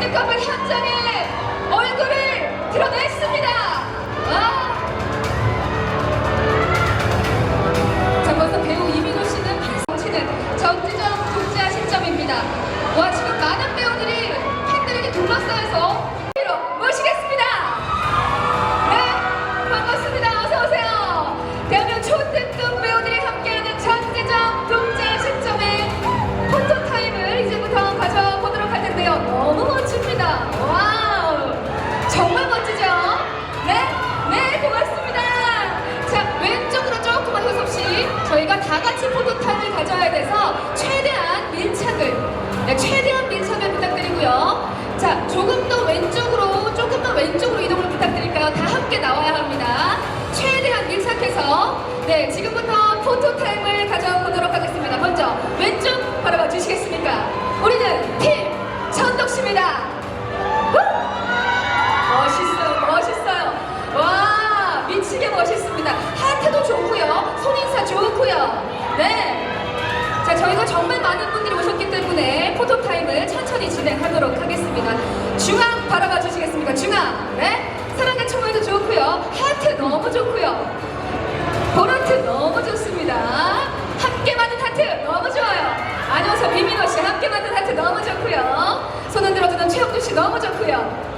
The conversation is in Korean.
레드카펫 현장에 얼굴을 드러냈습니다. 와. 자, 벌써 배우 이민호 씨는 판성치는 전지적 독자 시점입니다. 다 같이 포토타임을 가져야 돼서 최대한 밀착을, 네, 최대한 밀착을 부탁드리고요. 자, 조금 더 왼쪽으로, 조금 더 왼쪽으로 이동을 부탁드릴까요? 다 함께 나와야 합니다. 최대한 밀착해서, 네, 지금부터 포토타임을 가져보도록 하겠습니다. 먼저, 왼쪽 바라봐 주시겠습니까? 우리는 팀 천덕씨입니다. 후! 멋있어요, 멋있어요. 와, 미치게 멋있습니다. 저희가 정말 많은 분들이 오셨기 때문에 포토타임을 천천히 진행하도록 하겠습니다. 중앙 바라봐 주시겠습니까? 중앙. 네. 사랑의 총알도 좋고요. 하트 너무 좋고요. 보라트 너무 좋습니다. 함께 만든 하트 너무 좋아요. 안녕하세요. 비민호 씨 함께 만든 하트 너무 좋고요. 손 흔들어주는 최혁준 씨 너무 좋고요.